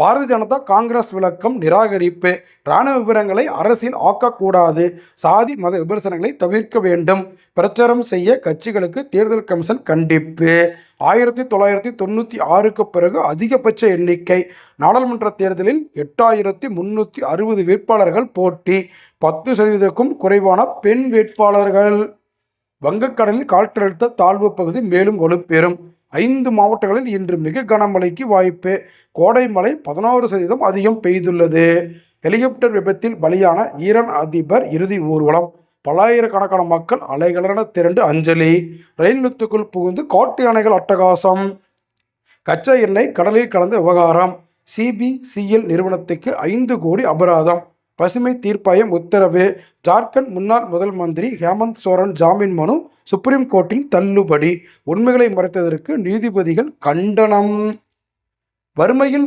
பாரதிய ஜனதா காங்கிரஸ் விளக்கம் நிராகரிப்பு. இராணுவ விவரங்களை அரசியல் ஆக்கக்கூடாது. சாதி மத விமர்சனங்களை தவிர்க்க வேண்டும். பிரச்சாரம் செய்ய கட்சிகளுக்கு தேர்தல் கமிஷன் கண்டிப்பு. ஆயிரத்தி தொள்ளாயிரத்தி தொண்ணூற்றி ஆறுக்கு பிறகு அதிகபட்ச எண்ணிக்கை. நாடாளுமன்ற தேர்தலில் எட்டாயிரத்தி முன்னூற்றி அறுபது வேட்பாளர்கள் போட்டி. பத்து சதவீதக்கும் குறைவான பெண் வேட்பாளர்கள். வங்கக்கடலில் காற்றழுத்த தாழ்வு பகுதி மேலும் வலுப்பெறும். ஐந்து மாவட்டங்களில் இன்று மிக கனமழைக்கு வாய்ப்பு. கோடை மழை சதவீதம் அதிகம் பெய்துள்ளது. ஹெலிகாப்டர் விபத்தில் பலியான ஈரான் அதிபர் இறுதி ஊர்வலம். பல்லாயிரக்கணக்கான மக்கள் அலைகளென திரண்டு அஞ்சலி. ரயில் நிறுத்துக்குள் புகுந்து காட்டு யானைகள் அட்டகாசம். கச்சா எண்ணெய் கடலில் கலந்த விவகாரம். சிபிசிஎல் நிறுவனத்துக்கு ஐந்து கோடி அபராதம். பசுமை தீர்ப்பாயம் உத்தரவு. ஜார்க்கண்ட் முன்னாள் முதல் மந்திரி ஹேமந்த் சோரன் ஜாமீன் மனு சுப்ரீம் கோர்ட்டில் தள்ளுபடி. உண்மைகளை மறைத்ததற்கு நீதிபதிகள் கண்டனம். வறுமையில்